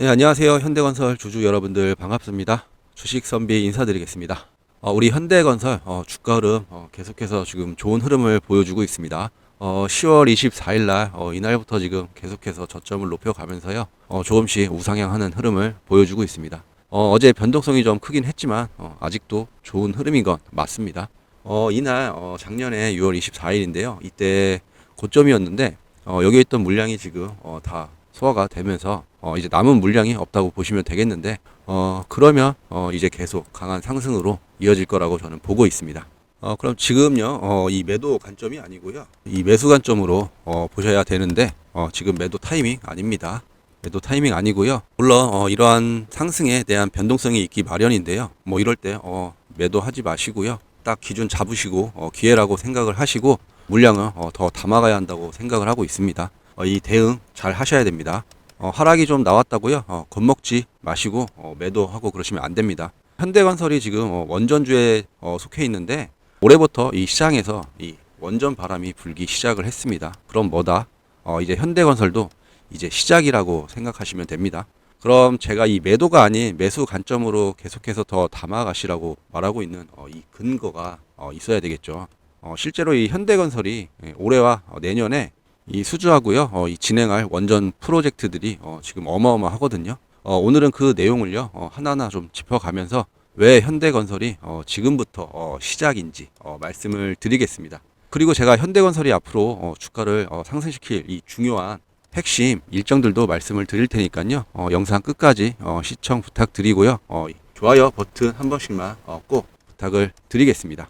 네, 안녕하세요. 현대건설 주주 여러분들 반갑습니다. 주식 선비 인사드리겠습니다. 어, 우리 현대건설 어, 주가 흐름 어, 계속해서 지금 좋은 흐름을 보여주고 있습니다. 어, 10월 24일 날 어, 이날부터 지금 계속해서 저점을 높여가면서요. 어, 조금씩 우상향하는 흐름을 보여주고 있습니다. 어, 어제 변동성이 좀 크긴 했지만 어, 아직도 좋은 흐름인 건 맞습니다. 어, 이날 어, 작년에 6월 24일인데요. 이때 고점이었는데 어, 여기에 있던 물량이 지금 어, 다 소화가 되면서 어, 이제 남은 물량이 없다고 보시면 되겠는데 어, 그러면 어, 이제 계속 강한 상승으로 이어질 거라고 저는 보고 있습니다. 어, 그럼 지금요, 어, 이 매도 관점이 아니고요. 이 매수 관점으로 어, 보셔야 되는데 어, 지금 매도 타이밍 아닙니다. 매도 타이밍 아니고요. 물론 어, 이러한 상승에 대한 변동성이 있기 마련인데요. 뭐 이럴 때 어, 매도하지 마시고요. 딱 기준 잡으시고 어, 기회라고 생각을 하시고 물량을 어, 더 담아가야 한다고 생각을 하고 있습니다. 어, 이 대응 잘 하셔야 됩니다. 어, 하락이 좀 나왔다고요. 어, 겁먹지 마시고 어, 매도하고 그러시면 안 됩니다. 현대건설이 지금 어, 원전주에 어, 속해 있는데 올해부터 이 시장에서 이 원전 바람이 불기 시작을 했습니다. 그럼 뭐다? 어, 이제 현대건설도 이제 시작이라고 생각하시면 됩니다. 그럼 제가 이 매도가 아닌 매수 관점으로 계속해서 더 담아가시라고 말하고 있는 어, 이 근거가 어, 있어야 되겠죠. 어, 실제로 이 현대건설이 예, 올해와 어, 내년에 이 수주하고요, 어, 이 진행할 원전 프로젝트들이 어, 지금 어마어마하거든요. 어, 오늘은 그 내용을요 어, 하나하나 좀 짚어가면서 왜 현대건설이 어, 지금부터 어, 시작인지 어, 말씀을 드리겠습니다. 그리고 제가 현대건설이 앞으로 어, 주가를 어, 상승시킬 이 중요한 핵심 일정들도 말씀을 드릴 테니까요. 어, 영상 끝까지 어, 시청 부탁드리고요. 어, 좋아요 버튼 한 번씩만 어, 꼭 부탁을 드리겠습니다.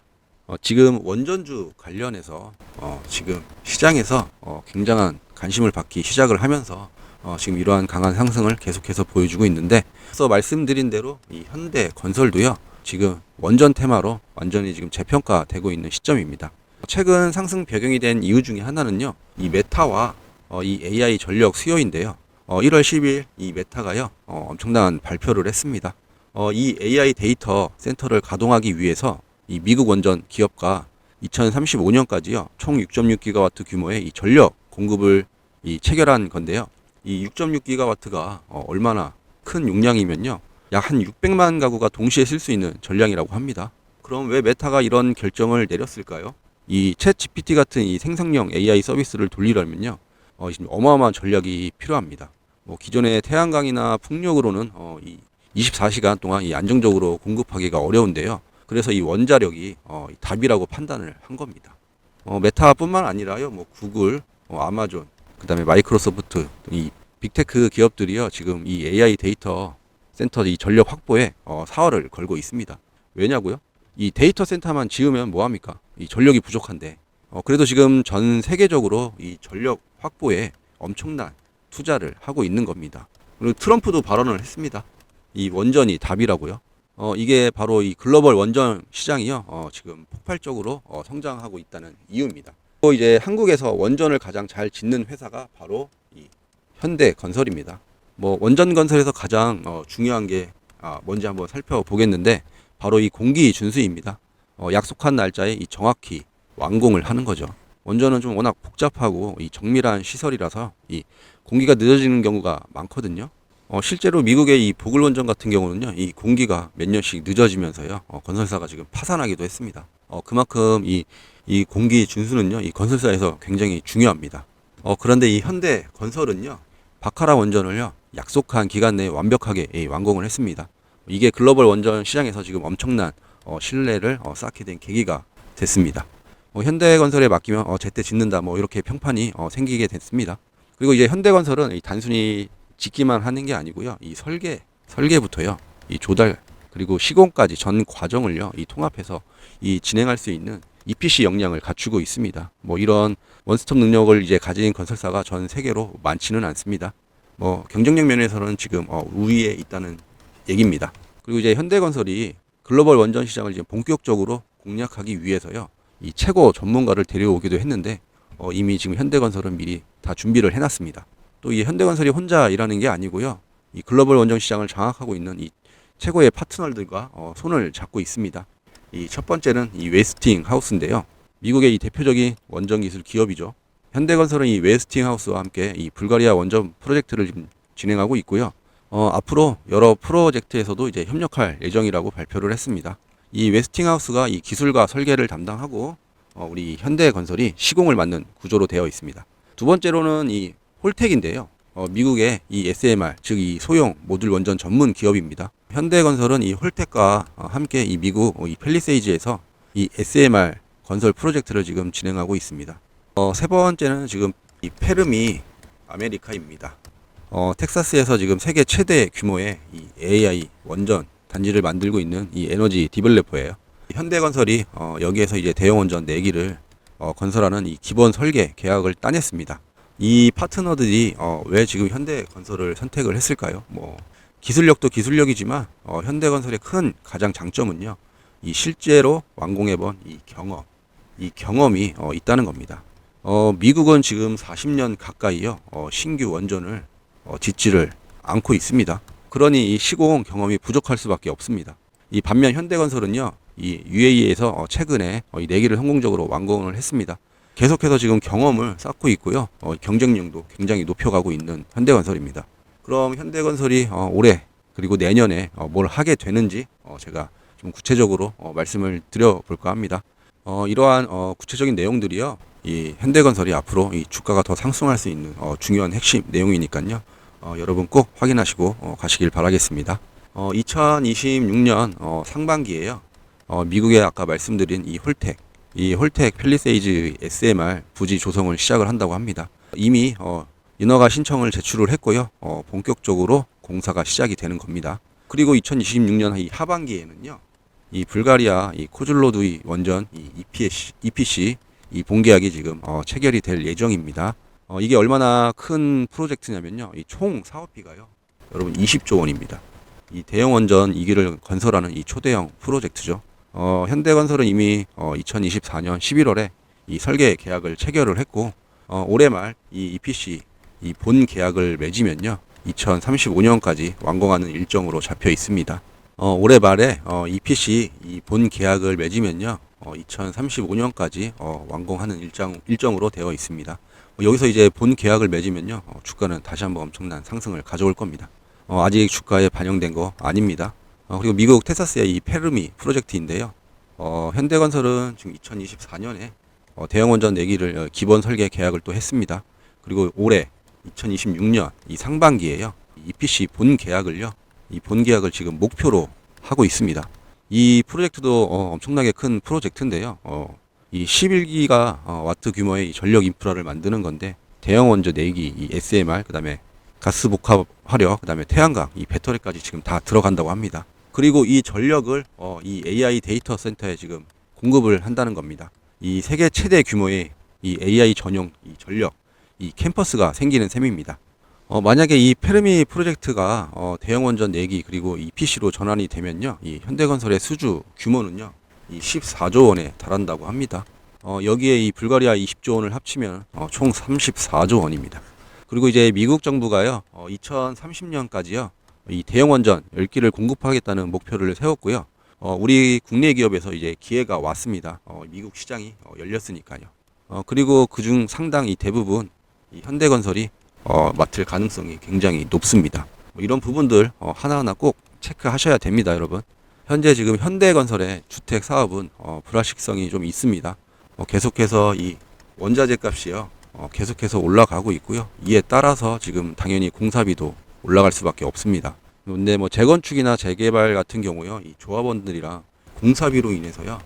어, 지금 원전주 관련해서 어, 지금 시장에서 어, 굉장한 관심을 받기 시작을 하면서 어, 지금 이러한 강한 상승을 계속해서 보여주고 있는데 앞서 말씀드린 대로 이 현대 건설도요 지금 원전 테마로 완전히 지금 재평가되고 있는 시점입니다. 최근 상승 배경이 된 이유 중에 하나는요 이 메타와 어, 이 AI 전력 수요인데요. 어, 1월 10일 이 메타가요 어, 엄청난 발표를 했습니다. 어, 이 AI 데이터 센터를 가동하기 위해서 이 미국 원전 기업과 2035년까지요 총 6.6기가와트 규모의 이 전력 공급을 이 체결한 건데요. 이 6.6기가와트가 어, 얼마나 큰 용량이면요 약 한 600만 가구가 동시에 쓸 수 있는 전량이라고 합니다. 그럼 왜 메타가 이런 결정을 내렸을까요? 이챗 GPT 같은 이 생성형 AI 서비스를 돌리려면요 어, 어마어마한 전략이 필요합니다. 뭐 기존의 태양광이나 풍력으로는 어, 이 24시간 동안 이 안정적으로 공급하기가 어려운데요. 그래서 이 원자력이 어, 이 답이라고 판단을 한 겁니다. 어, 메타뿐만 아니라요, 뭐 구글, 어, 아마존, 그다음에 마이크로소프트 등이 빅테크 기업들이요 지금 이 AI 데이터 센터 이 전력 확보에 어, 사활을 걸고 있습니다. 왜냐고요? 이 데이터 센터만 지으면 뭐 합니까? 이 전력이 부족한데. 어, 그래도 지금 전 세계적으로 이 전력 확보에 엄청난 투자를 하고 있는 겁니다. 그리고 트럼프도 발언을 했습니다. 이 원전이 답이라고요. 어, 이게 바로 이 글로벌 원전 시장이요. 어, 지금 폭발적으로 어, 성장하고 있다는 이유입니다. 또 이제 한국에서 원전을 가장 잘 짓는 회사가 바로 이 현대 건설입니다. 뭐 원전 건설에서 가장 어, 중요한 게 아, 뭔지 한번 살펴보겠는데 바로 이 공기 준수입니다. 어, 약속한 날짜에 이 정확히 완공을 하는 거죠. 원전은 좀 워낙 복잡하고 이 정밀한 시설이라서 이 공기가 늦어지는 경우가 많거든요. 어, 실제로 미국의 이 보글 원전 같은 경우는요, 이 공기가 몇 년씩 늦어지면서요, 어, 건설사가 지금 파산하기도 했습니다. 어, 그만큼 이, 이 공기 준수는요, 이 건설사에서 굉장히 중요합니다. 어, 그런데 이 현대 건설은요, 바카라 원전을요, 약속한 기간 내에 완벽하게 예, 완공을 했습니다. 이게 글로벌 원전 시장에서 지금 엄청난 어, 신뢰를 어, 쌓게 된 계기가 됐습니다. 어, 현대건설에 맡기면 어, 제때 짓는다 뭐 이렇게 평판이 어, 생기게 됐습니다. 그리고 이제 현대건설은 이 단순히 짓기만 하는 게 아니고요. 이 설계 설계부터요. 이 조달 그리고 시공까지 전 과정을요. 이 통합해서 이 진행할 수 있는 EPC 역량을 갖추고 있습니다. 뭐 이런 원스톱 능력을 이제 가진 건설사가 전 세계로 많지는 않습니다. 뭐 경쟁력 면에서는 지금 어, 우위에 있다는 얘기입니다. 그리고 이제 현대건설이 글로벌 원전 시장을 이제 본격적으로 공략하기 위해서요. 이 최고 전문가를 데려오기도 했는데 어, 이미 지금 현대건설은 미리 다 준비를 해놨습니다. 또 이 현대건설이 혼자 일하는 게 아니고요. 이 글로벌 원전 시장을 장악하고 있는 이 최고의 파트너들과 어, 손을 잡고 있습니다. 이 첫 번째는 이 웨스팅 하우스인데요. 미국의 이 대표적인 원전 기술 기업이죠. 현대건설은 이 웨스팅 하우스와 함께 이 불가리아 원전 프로젝트를 지금 진행하고 있고요. 어, 앞으로 여러 프로젝트에서도 이제 협력할 예정이라고 발표를 했습니다. 이 웨스팅하우스가 이 기술과 설계를 담당하고 어, 우리 현대건설이 시공을 맡는 구조로 되어 있습니다. 두 번째로는 이 홀텍인데요. 어, 미국의 이 SMR 즉 이 소형 모듈 원전 전문 기업입니다. 현대건설은 이 홀텍과 어, 함께 이 미국 어, 이 펠리세이즈에서 이 SMR 건설 프로젝트를 지금 진행하고 있습니다. 어, 세 번째는 지금 이 페르미 아메리카입니다. 어, 텍사스에서 지금 세계 최대 규모의 이 AI 원전 단지를 만들고 있는 이 에너지 디벨로퍼예요. 현대건설이 어, 여기에서 이제 대형 원전 4기를 어, 건설하는 이 기본 설계 계약을 따냈습니다. 이 파트너들이 어, 왜 지금 현대건설을 선택을 했을까요? 뭐 기술력도 기술력이지만 어, 현대건설의 큰 가장 장점은요. 이 실제로 완공해본 이 경험, 이 경험이 어, 있다는 겁니다. 어, 미국은 지금 40년 가까이요 어, 신규 원전을 어, 짓지를 않고 있습니다. 그러니 이 시공 경험이 부족할 수밖에 없습니다. 이 반면 현대건설은요, 이 UAE에서 어, 최근에 어, 이 4기를 성공적으로 완공을 했습니다. 계속해서 지금 경험을 쌓고 있고요. 어, 경쟁력도 굉장히 높여가고 있는 현대건설입니다. 그럼 현대건설이 어, 올해 그리고 내년에 어, 뭘 하게 되는지 어, 제가 좀 구체적으로 어, 말씀을 드려볼까 합니다. 어, 이러한 어, 구체적인 내용들이요. 이 현대건설이 앞으로 이 주가가 더 상승할 수 있는 어, 중요한 핵심 내용이니까요. 어, 여러분 꼭 확인하시고 어, 가시길 바라겠습니다. 어, 2026년 어, 상반기에요. 어, 미국의 아까 말씀드린 이 홀텍, 이 홀텍 펠리세이즈 SMR 부지 조성을 시작을 한다고 합니다. 이미 어, 인허가 신청을 제출을 했고요. 어, 본격적으로 공사가 시작이 되는 겁니다. 그리고 2026년 이 하반기에는요. 이 불가리아 이 코즐로두이 원전 이 EPC, EPC 이 본계약이 지금 어, 체결이 될 예정입니다. 어, 이게 얼마나 큰 프로젝트냐면요. 이 총 사업비가요. 여러분 20조 원입니다. 이 대형 원전 2기를 건설하는 이 초대형 프로젝트죠. 어, 현대건설은 이미 어, 2024년 11월에 이 설계 계약을 체결을 했고 어, 올해 말 이 EPC 이 본 계약을 맺으면요. 2035년까지 완공하는 일정으로 잡혀 있습니다. 어, 올해 말에 어, EPC 이 본 계약을 맺으면요. 어, 2035년까지 어, 완공하는 일정 일정으로 되어 있습니다. 어, 여기서 이제 본 계약을 맺으면요. 어, 주가는 다시 한번 엄청난 상승을 가져올 겁니다. 어, 아직 주가에 반영된 거 아닙니다. 어, 그리고 미국 텍사스의 이 페르미 프로젝트인데요. 어, 현대건설은 지금 2024년에 어, 대형 원전 4기를 어, 기본 설계 계약을 또 했습니다. 그리고 올해 2026년 이 상반기에요. EPC 본 계약을요. 이 본 계약을 지금 목표로 하고 있습니다. 이 프로젝트도 어, 엄청나게 큰 프로젝트인데요. 어, 이 11기가 어, 와트 규모의 이 전력 인프라를 만드는 건데 대형 원전 4기, 이 SMR, 그다음에 가스 복합 화력, 그다음에 태양광, 이 배터리까지 지금 다 들어간다고 합니다. 그리고 이 전력을 어, 이 AI 데이터 센터에 지금 공급을 한다는 겁니다. 이 세계 최대 규모의 이 AI 전용 이 전력, 이 캠퍼스가 생기는 셈입니다. 어, 만약에 이 페르미 프로젝트가 어, 대형 원전 4기 그리고 EPC로 전환이 되면요, 이 현대건설의 수주 규모는요, 이 14조 원에 달한다고 합니다. 어, 여기에 이 불가리아 20조 원을 합치면 어, 총 34조 원입니다. 그리고 이제 미국 정부가요, 어, 2030년까지요, 이 대형 원전 10기를 공급하겠다는 목표를 세웠고요. 어, 우리 국내 기업에서 이제 기회가 왔습니다. 어, 미국 시장이 어, 열렸으니까요. 어, 그리고 그중 상당히 대부분 이 현대건설이 어, 맡을 가능성이 굉장히 높습니다. 뭐 이런 부분들 어, 하나하나 꼭 체크하셔야 됩니다, 여러분. 현재 지금 현대건설의 주택 사업은 어, 불확실성이 좀 있습니다. 어, 계속해서 이 원자재 값이요, 어, 계속해서 올라가고 있고요. 이에 따라서 지금 당연히 공사비도 올라갈 수밖에 없습니다. 근데 뭐 재건축이나 재개발 같은 경우요, 이 조합원들이랑 공사비로 인해서요,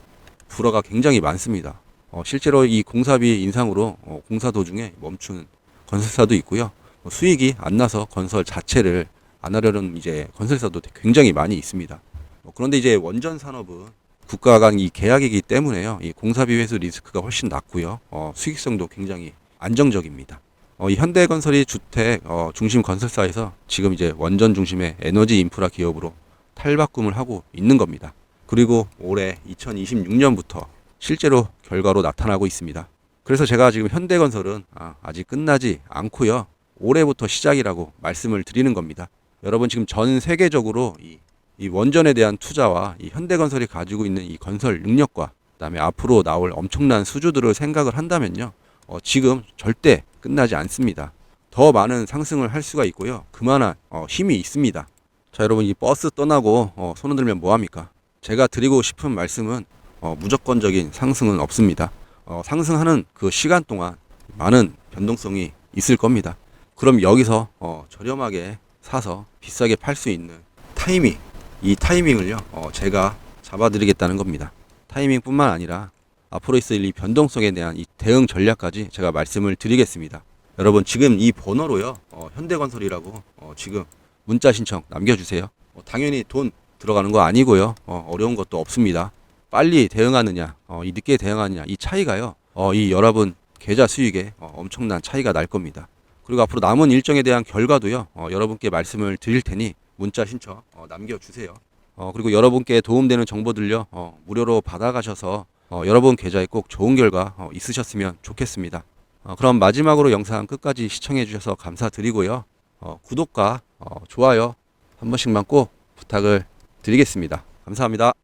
불화가 굉장히 많습니다. 어, 실제로 이 공사비 인상으로 어, 공사 도중에 멈춘 건설사도 있고요. 뭐 수익이 안 나서 건설 자체를 안 하려는 이제 건설사도 굉장히 많이 있습니다. 뭐 그런데 이제 원전 산업은 국가 간 이 계약이기 때문에요. 이 공사비 회수 리스크가 훨씬 낮고요. 어, 수익성도 굉장히 안정적입니다. 어, 이 현대건설이 주택 어, 중심 건설사에서 지금 이제 원전 중심의 에너지 인프라 기업으로 탈바꿈을 하고 있는 겁니다. 그리고 올해 2026년부터 실제로 결과로 나타나고 있습니다. 그래서 제가 지금 현대건설은 아, 아직 끝나지 않고요. 올해부터 시작이라고 말씀을 드리는 겁니다. 여러분 지금 전 세계적으로 이, 이 원전에 대한 투자와 이 현대건설이 가지고 있는 이 건설 능력과 그다음에 앞으로 나올 엄청난 수주들을 생각을 한다면요. 어, 지금 절대 끝나지 않습니다. 더 많은 상승을 할 수가 있고요. 그만한 어, 힘이 있습니다. 자, 여러분 이 버스 떠나고 어, 손 흔들면 뭐 합니까? 제가 드리고 싶은 말씀은 어, 무조건적인 상승은 없습니다. 어, 상승하는 그 시간 동안 많은 변동성이 있을 겁니다. 그럼 여기서 어, 저렴하게 사서 비싸게 팔 수 있는 타이밍, 이 타이밍을요, 어, 제가 잡아드리겠다는 겁니다. 타이밍뿐만 아니라 앞으로 있을 이 변동성에 대한 이 대응 전략까지 제가 말씀을 드리겠습니다. 여러분 지금 이 번호로요, 어, 현대건설이라고 어, 지금 문자 신청 남겨주세요. 어, 당연히 돈 들어가는 거 아니고요, 어, 어려운 것도 없습니다. 빨리 대응하느냐, 어, 이 늦게 대응하느냐, 이 차이가요, 어, 이 여러분 계좌 수익에 어, 엄청난 차이가 날 겁니다. 그리고 앞으로 남은 일정에 대한 결과도요, 어, 여러분께 말씀을 드릴 테니 문자 신청 어, 남겨주세요. 어, 그리고 여러분께 도움되는 정보들요, 어, 무료로 받아가셔서 어, 여러분 계좌에 꼭 좋은 결과 어, 있으셨으면 좋겠습니다. 어, 그럼 마지막으로 영상 끝까지 시청해 주셔서 감사드리고요. 어, 구독과 어, 좋아요 한 번씩만 꼭 부탁을 드리겠습니다. 감사합니다.